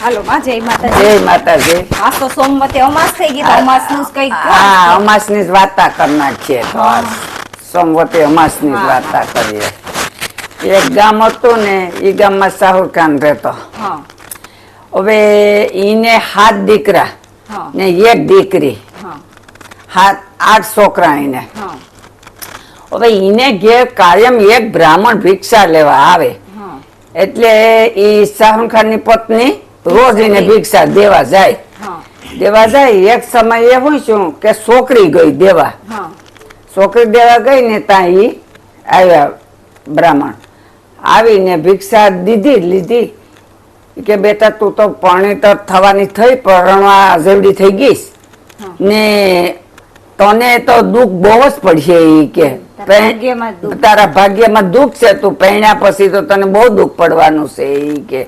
હાલો માં જય માતાજી. જય માતાજી. તો સોમવતે અમાસ થઈ ગઈ તો અમાસનું હા અમાસની જ વાર્તા કરનાર છીએ તો. સોમવતી અમાસની વાર્તા કરીએ. એક ગામ હતું ને એ ગામમાં સાહુર ખાન રહેતો હવે એને હાથ દીકરા ને એક દીકરી. હાથ આઠ છોકરા એને હવે ઈને ઘેર કાયમ એક બ્રાહ્મણ ભિક્ષા લેવા આવે. એટલે એ ખાનની પત્ની રોજ એને ભિક્ષા દેવા જાય. દેવા જાય એક સમયે હું શું કે છોકરી ગઈ દેવા. છોકરી દેવા ગઈ ને ત્યાં ઈ આવ્યા બ્રાહ્મણ. આવીને ભિક્ષા દીધી લીધી. કે બેટા તું તો પરણિતર થવાની થઈ પરણવા જેવડી થઈ ગઈશ. ને તને તો દુઃખ બહુ જ પડશે ઈ કે. તારા ભાગ્યમાં દુઃખ. છે તું પહેણ્યા પછી તો તને બહુ દુઃખ પડવાનું છે ઈ કે.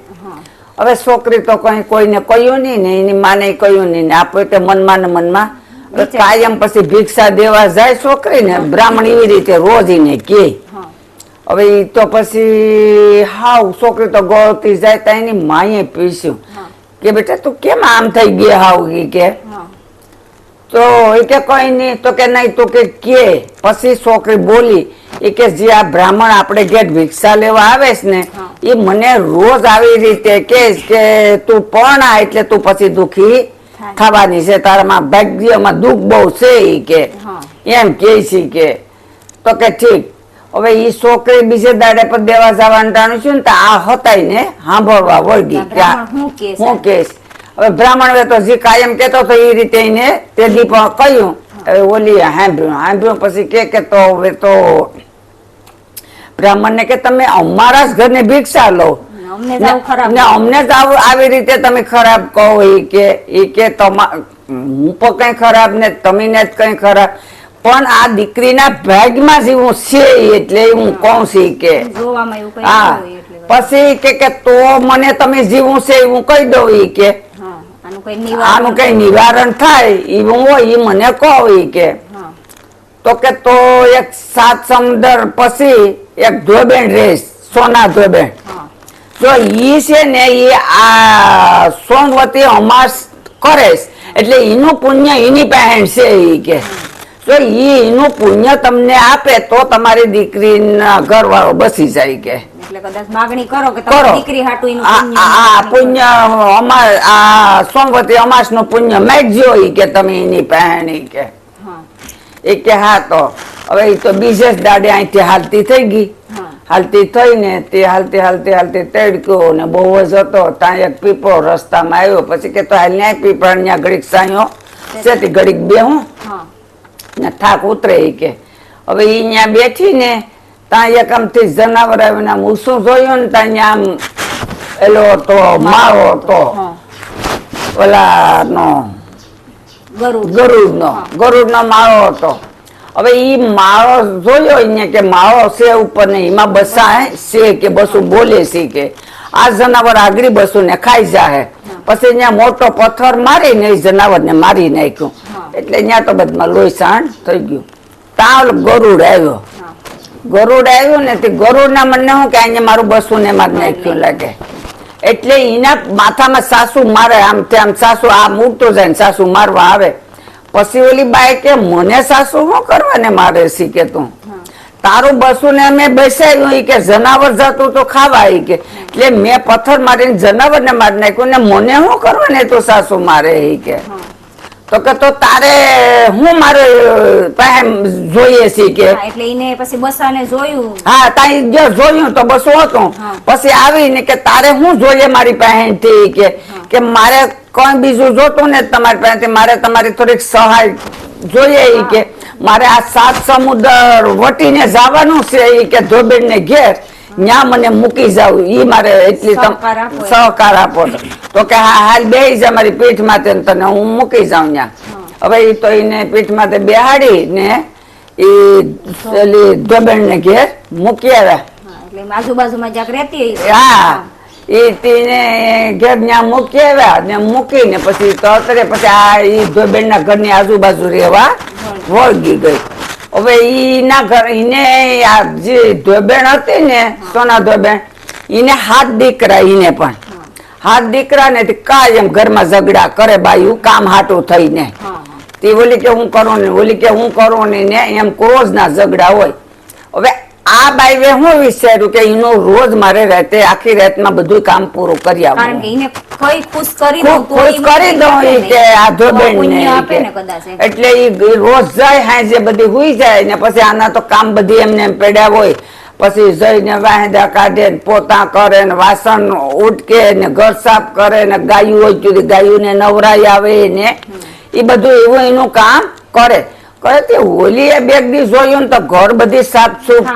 હવે છોકરી તો કઈ કોઈને કહ્યું નહીં ને એની માને કહ્યું નહીં ને. આપણે તે મનમાં ને મનમાં. કાયમ પછી ભિક્ષા દેવા જાય છોકરી ને બ્રાહ્મણ એવી રીતે રોજ એને કે. હવે એ તો પછી હાવ છોકરી તો ગળતી જાય તો એની માએ પીસ્યું કે બેટા તું કેમ આમ થઈ ગઈ હાવ એ કે? તો એ કે કઈ નહીં તો કે નહીં તો કે કે. પછી છોકરી બોલી એ કે જે આ બ્રાહ્મણ આપણે ઘેર ભિક્ષા લેવા આવે છે ને એ મને રોજ આવી રીતે કે કે તું આ એટલે તું પછી દુખી થવાની છે. તારામાં ભાગ્યમાં દુઃખ બહુ છે એ કે. એમ કે છે કે. તો કે ઠીક. હવે એ છોકરી બીજે દાડે પર દેવા જવાનું ટાણું છું ને તો આ હતાય ને સાંભળવા વળગી કે? હું કહીશ હવે બ્રાહ્મણ તો જે કાયમ કેતો તો એ રીતે એને તે પણ કહ્યું. હવે ઓલી સાંભળ્યું સાંભળ્યું પછી કે કે તો હવે તો બ્રાહ્મણને કે તમે અમારા જ ઘરને ભિક્ષા લો. અમને જ આવું રીતે તમે ખરાબ કહો કે એ કે હું પણ કઈ ખરાબ ને તમે ને જ કઈ ખરાબ. પણ આ દીકરીના ભાગમાં જ હું છે એટલે હું કહું છું કે. હા. પછી કે કે તો મને તમે જીવું છે એવું કહી દઉં ઈ કે. આનું કઈ નિવારણ આનું કઈ નિવારણ થાય એવું હોય એ મને કહો ઈ કે. તો કે તો એક સાત સમુદર પછી એક ધોબેન રેસ સોના ધોબેન જો ઈ છે ને એ આ સોમવતી અમાસ કરે એટલે એનું પુણ્ય એની પાસે છે એ કે. જો એનું પુણ્ય તમને આપે તો તમારી દીકરીના ઘરવાળો બસી જાય કે. માગણી કરો કે કરો. દીકરી આ- પુણ્ય અમાર સોમવતી અમાસનું પુણ્ય મેં ઈ કે તમે એની પહેણી કે. એ કે હા તો. હવે એ તો બીજે જ દાડે અહીંથી હાલતી થઈ ગઈ. હાલતી થઈને તે હાલતી હાલતી હાલતી તડક્યો ને બહુ જ હતો. ત્યાં એક પીપળો રસ્તામાં આવ્યો. પછી કે તો હાલ ન્યાય પીપળા ત્યાં ઘડીક સાયો. તે ઘડીક બેહું? હા. ને થાક ઉતરે કે. હવે એ ત્યાં બેઠી ને ત્યાં એક આમથી જનાવર આવ્યું આમ ઊંસું જોયું ને ત્યાં આમ એલો હતો માળો હતો. ઓલા નો ગરુડ નો ગરુડ નો માળો હતો. હવે ઈ માળો જોયો અહીંયા કે માળો છે ઉપર ને એમાં બસા છે કે બસું બોલે છે કે આ જનાવર આગળી બસું ને ખાઈ જાય પછી અહીંયા મોટો પથ્થર મારીને એ જનાવર ને મારી નાખ્યું. એટલે અહીંયા તો બધામાં લોહી સાણ થઈ ગયું. ત્યાં ગરુડ આવ્યો. ગરુડ આવ્યો ને તે ગરુડ ના મને હું કે અહીંયા મારું બસું ને મારી નાખ્યું લાગે. એટલે એના માથામાં સાસુ મારે આમ તેમ સાસુ આ મૂકતો જાય ને સાસુ મારવા આવે. પછી ઓલી બાઈ કે મને સાસુ શું કરવાને મારે? શીખે તું. તારું બસું ને અમે બેસાડ્યું કે જનાવર જતું તો ખાવા. ઈ કે એટલે મેં પથ્થર મારીને જનાવર ને મારી નાખ્યું ને મને શું કરવાને તું સાસુ મારે? એ કે. તો કે તો તારે હું મારે પાસે જોઈએ છે કે? એટલે એને પછી બસાને જોયું. હા તાઈ જો જોયું તો બસ હતું. પછી આવીને કે તારે હું જોઈએ મારી પાસેથી? કે કે મારે કોઈ બીજું જોતું ને તમારી પાસેથી મારે તમારી થોડીક સહાય જોઈએ કે મારે આ સાત સમુદ્ર વટીને જવાનું છે એ કે ધોબેન ને ઘેર. ન્યા મને મૂકી જાવ ઈ મારે એટલી સહકાર આપો. તો. કે હા હાલ બે જ મારી પીઠ માથે તને હું મૂકી જાઉં ન્યા. હવે ઈ તો એને પીઠ માથે બેહાડી ને ઈ ઓલી ધોબેન ને ઘેર મૂકી આવ્યા. આજુબાજુમાં રહેતી હા. એ તેને ઘેર મૂકી ને પછી તતરે પછી આ ઘરની આજુબાજુ રહેવા વળગી ગઈ. હવે ઈ ના ઘર, ઈને આ જે ધોબેણ હતી ને, સોના ધોબેણ ઈને હાથ દીકરા ઈને પણ. હાથ દીકરા ને કાયમ ઘરમાં ઝઘડા કરે બાયું કામ હાટું થઈને. તે ઓલી કે હું કરું ને, ઓલી કે હું કરું ને એમ રોજ ના ઝઘડા હોય. હવે આ બાઈવે હું વિચાર્યું કે એનો રોજ મારે રહેતે આખી રાતમાં બધું કામ પૂરું કરી કારણ કે આવું એને કઈ ખુશ કરી દઉં ખુશ કરી દઉં આપે કે આ તો ને ઈ આપે કે. ને કદાચ એમ. એટલે ઈ રોજ જાય હાંજે બધી હુઈ જાય ને પછી આના તો કામ બધી એમને એમ પડ્યા હોય પછી જઈને વાહેદા કાઢે ને પોતા કરે ને વાસણ ઉટકે ને ઘર સાફ કરે ને ગાયું હોય ગાયું ને નવરાઈ આવે ને એ બધું એવું એનું કામ કરે કરે હોલી એ બે દિવસ જોયું ને તો ઘર બધી સાફ સુફ.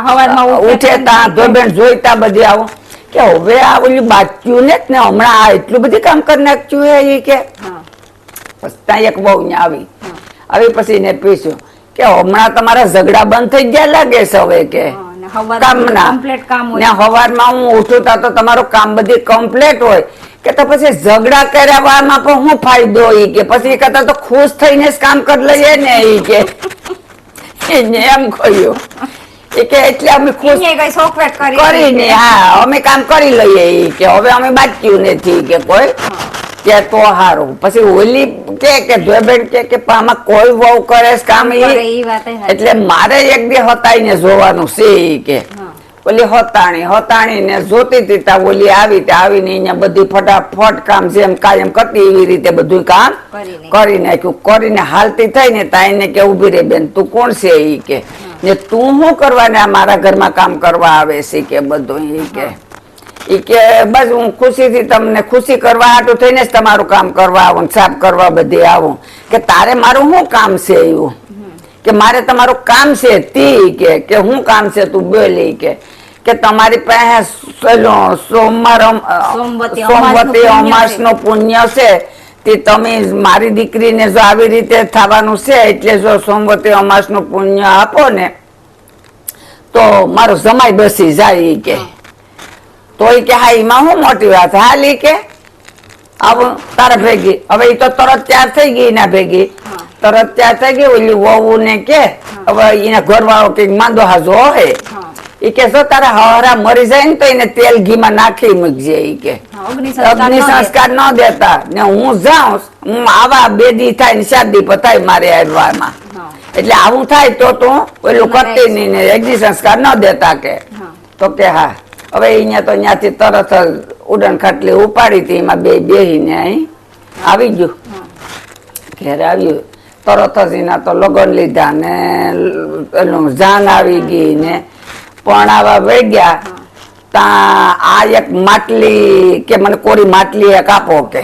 ઉઠે તા. ધોબેન જોઈતા બધી આવો. કે હવે આ ઓલી બાચ્યું ને ને હમણાં આ એટલું બધું કામ કરી નાખ્યું હે ઈ કે. પછી એક બહુ ને આવી. આવી પછી એને પીશું કે હમણાં તમારા ઝઘડા બંધ થઈ ગયા લાગે છે હવે કે? કામના complete કામ હોય. હવારમાં હું ઉઠું તા તો તમારું કામ બધી કમ્પ્લીટ હોય. કે તો પછી ઝઘડા કર્યામાં પણ શું ફાયદો ઈ કે? પછી કરતા તો ખુશ થઈને જ કામ કરી લઈએ ને ઈ કે. એને એમ કહ્યું. કે એટલે અમે ખુશ કરીને હા અમે કામ કરી લઈએ ઈ કે. હવે અમે બાક્યું નથી કે કોઈ. કે તો હારું. પછી ઓલી કે કે ધોબેન કે કે આમાં કોઈ વહુ કરે કામ ઈ. એટલે મારે એક દી હતાઈને જોવાનું છે કે. ઓલી હતાણી હતાણી ને જોતી હતી તા ઓલી આવી તે આવીને અહીંયા બધી ફટાફટ કામ જેમ કાયમ કરતી એવી રીતે બધું કામ કરી નાખ્યું. કરી નાખ્યું કરીને હાલતી થઈ ને તા એને કે ઊભી રે બેન તું કોણ છે ઈ કે ને તું શું કરવા ને મારા ઘરમાં કામ કરવા આવે છે કે બધું ઈ કે કે બસ હું ખુશીથી તમને ખુશી કરવા હાટું થઈને જ તમારું કામ કરવા આવું સાફ કરવા બધે આવું. કે તારે મારું શું કામ છે એવું કે મારે તમારું કામ છે તી કે કે શું કામ છે તું બોલી કે. કે તમારી પાસે સોમવાર સોમવતી અમાસનું નો પુણ્ય છે. તે તમે મારી દીકરીને જો આવી રીતે થવાનું છે એટલે જો સોમવતી અમાસનું પુણ્ય આપો ને તો મારો જમાઈ બસી જાય કે. તો ઈ કે હા એમાં શું મોટી વાત હાલ ઈ કે. આવું તારા ભેગી. હવે ઈ તો તરત ત્યાર થઈ ગઈ એના ભેગી. તરત ત્યાર થઈ ગઈ ઓલી વહુ ને કે હવે એના ઘરવાળો કંઈક માંદો હાજો હે. એ કે જો તારા હવારા મરી જાય ને તો એને તેલ ઘી માં નાખી મૂકજે. ઈ કે અગ્નિ સંસ્કાર ન દેતા. ને હું જાઉં હું આવા બે દી થાય ને ચાર દી પતાય મારે આવવામાં હા. એટલે આવું થાય તો તું ઓલું કરતી નહીં ને અગ્નિ સંસ્કાર ન દેતા કે. તો કે હા. હવે અહીંયા તો ત્યાંથી તરત જ ઉડન ખાટલી ઉપાડી હતી એમાં બે બેહીને અહીં આવી ગયું. ઘેર આવ્યું. તરત જ એના તો લગન લીધા ને એનું જાન આવી ગઈ ને પરણાવા વહી ગયા ત્યાં આ એક માટલી કે મને કોરી માટલી એક આપો કે.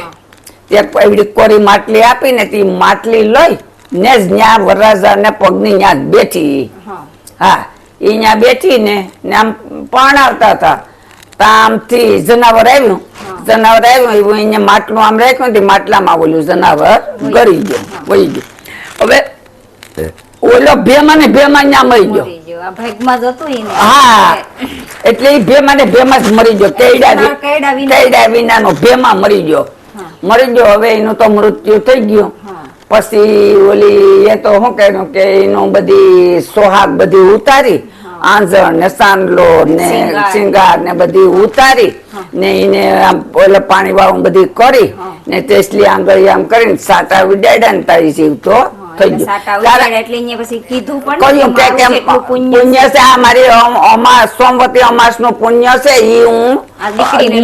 એક એવી કોરી માટલી આપી ને તે માટલી લઈ ને જ ન્યા વરરાજા ને પગની ન્યા બેઠી. હા. એ અહીંયા બેઠી ને આમ પરણાવતા હતા. આમથી જનાવર આવ્યું. જનાવર આવ્યું એવું અહીંયા માટલું આમ રાખ્યું ને માટલામાં ઓલું જનાવર ગરી ગયું. વહી ગયું. હવે ઓલો ભેમા ને ભેમા ત્યાં મરી ગયો. હા. એટલે એ ભેમા ને ભેમા જ મરી ગયો. કેડા કેડા વિના. નો વિનાનો ભેમાં મરી ગયો. મરી ગયો. હવે એનું તો મૃત્યુ થઈ ગયું. પછી ઓલી એ તો શું કહ્યું કે એનું બધી સોહાગ બધી ઉતારી આંજણ ને સાંડલો ને શિંગાર. ને બધી ઉતારી ને એને આમ ઓલે પાણી વાળું બધી કરી ને તેસલી આંગળી આમ કરીને સાટા વિડાડ્યા ને તારી જીવતો થઈ ગયું. એટલે પછી કીધું પણ કહ્યું કે કે મારું કેમ કેટલું પુણ્ય પુણ્ય છે? આ મારી અમાસ સોમવતી અમાસનું પુણ્ય છે ઈ હું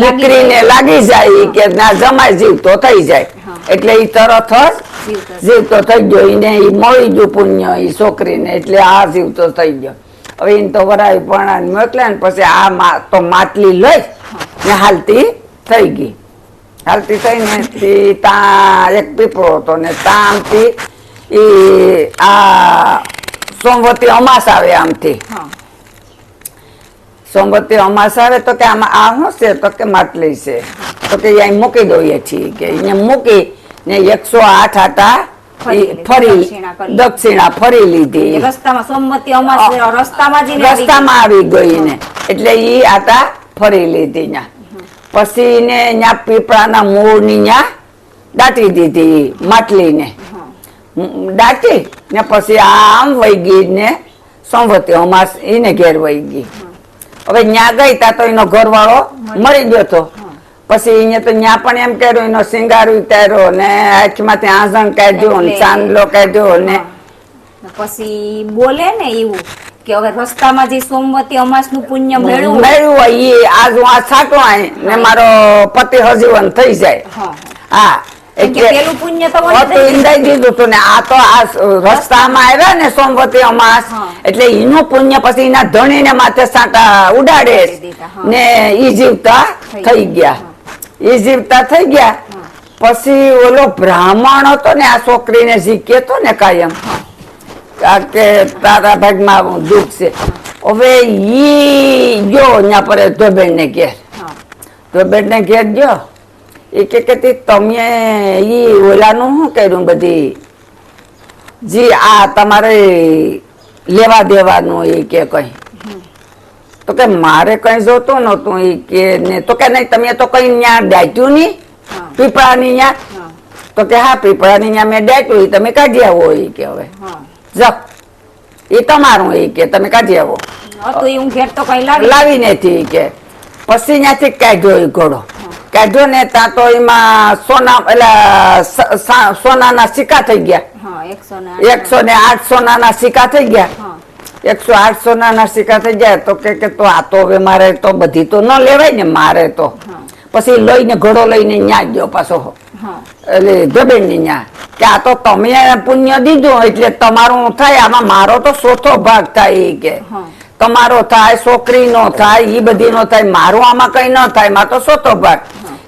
દીકરીને લાગી જાય. કે ના જમાય જીવ તો થઈ જાય. એટલે ઈ તરત જ જીવ તો જીવ તો થઈ ગયો. એને ઈ મળી ગયું પુણ્ય ઈ છોકરીને એટલે આ જીવ તો થઈ ગયો. હવે એને તો વરાવી પણ મોકલ્યા ને પછી આ તો માટલી લઈ ને હાલતી થઈ ગઈ. હાલતી થઈ ને તી તાં એક પીપળો હતો ને તામથી એ આ સોમવતી અમાસ આવે આમથી. સોમવતી અમાસ આવે તો કે આમાં આ શું છે? તો કે માટલી છે. તો કે અહીં મૂકી દઈએ છીએ કે અહીંયા મૂકી ને એકસો આઠ આટા ફરી દક્ષિણા ફરી લીધી. રસ્તામાં સોમવતી અમાસ રસ્તામાં જ આવી રસ્તામાં આવી ગઈ. ને એટલે ઈ આતા ફરી લીધી ન્યા. પછી ને ન્યા પીપળાના મૂળની ન્યા દાટી દીધી માટલીને. ને દાટી ને પછી આમ વહી ગઈ ને સંવતી અમાસ એને ઘેર વહી ગઈ. હવે ન્યા ગઈ તા તો એનો ઘરવાળો મરી ગયો તો. પછી અહીંયા તો ત્યાં પણ એમ કર્યું એનો શિંગાર ઉતાર્યો ને હાથમાંથી આંસણ કાઢ્યું ને ચાંદલો કાઢ્યો ને પછી બોલે ને એવું કે હવે રસ્તામાં જે સોમવતી અમાસનું પુણ્ય મેળવું. મેળવું હોય ઈ આજ હું આ છાંટો ને મારો પતિ હજીવન થઈ જાય. હા. પેલું પુણ્ય તો ઈંદાઈ દીધું હતું ને આ તો આ રસ્તામાં આવ્યા ને સોમવતી અમાસ એટલે એનું પુણ્ય પછી એના ધણીને માથે સાંટા ઉડાડે. ને ઈ જીવતા થઈ ગયા. ઈ જીવતા થઈ ગયા. પછી ઓલો બ્રાહ્મણ હતો ને, આ છોકરીને જી કેતો ને કાયમ. કે તારા ભાગમાં દુઃખ છે. હવે ઈ ગયો અહીંયા પર ધોબેન ને ઘેર. ધોબેન ને ઘેર ગયો. એ કે તમે ઈ ઓલાનું શું કર્યું બધી? જી, આ તમારે લેવા દેવાનું એ કે કઈ. તો કે મારે કઈ જોતું નતું એ કે ને તો કે નહીં તમે તો કઈ ત્યાં ડાટ્યું નહીં. પીપળાની ત્યાં તો કે હા પીપળાની ત્યાં મેં ડાટ્યું તમે કાઢી આવો એ કે હવે. જાઓ. એ તમારું એ કે તમે કાઢી આવો. લાવી નથી કે. પછી ત્યાંથી કાઢ્યો એ ઘોડો. કાઢ્યો ને ત્યાં તો એમાં સોના એટલે સોનાના સિક્કા થઈ ગયા. એકસો ને આઠ. સોનાના સિક્કા થઈ ગયા. એકસો આઠસો સોનાના સિક્કા થઈ જાય તો કે તો આ તો હવે મારે તો બધી તો ન લેવાય ને મારે તો. પછી લઈને ઘડો લઈને ન્યા ગયો પાછો. એટલે એટલે ધોબેનની ન્યા. કે આ તો તમે પુણ્ય દીધું એટલે તમારું થાય આમાં મારો તો ચોથો ભાગ થાય એ કે. તમારો થાય છોકરી નો થાય ઈ બધી નો થાય મારું આમાં કઈ ન થાય મારો તો ચોથો ભાગ.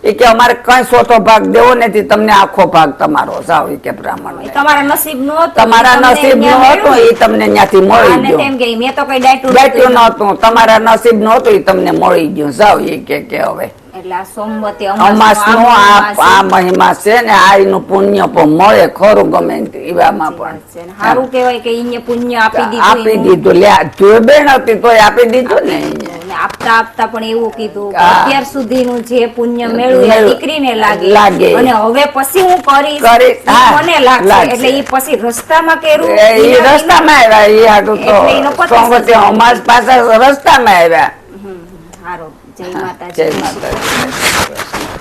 એ કે અમારે કઈ ચોથો ભાગ દેવો નથી તમને આખો ભાગ તમારો સાવ એ કે બ્રાહ્મણ તમારા નસીબનું તમારા નસીબ નો હતો એ તમને ત્યાંથી મળી ગયો. એમ કે મેં તો કઈ ડાયટું ડાયટું નહોતું. તમારા નસીબ નો હતો એ તમને મળી ગયું. સાવ એ કે કે હવે. એટલે આ અમાસનું આ મહિમા છે ને આ એનું પુણ્ય પણ મળે ખરું ગમે એવામાં પણ. સારું કેવાય કે પુણ્ય આપી દીધું આપી એનું. દીધું. લે જોબેન હતી તોય આપી દીધું ને આપતા આપતા પણ એવું કીધું. અત્યાર સુધીનું જે પુણ્ય મેળવ્યું એ. દીકરીને લાગે. અને હવે પછી હું કરીશ મને લાગશે. એટલે એ પછી રસ્તામાં કેરું એ રસ્તામાં આવ્યા એ આટલું તો અમાસ પાસે રસ્તામાં આવ્યા. હારો. જય માતા જય માતાજી.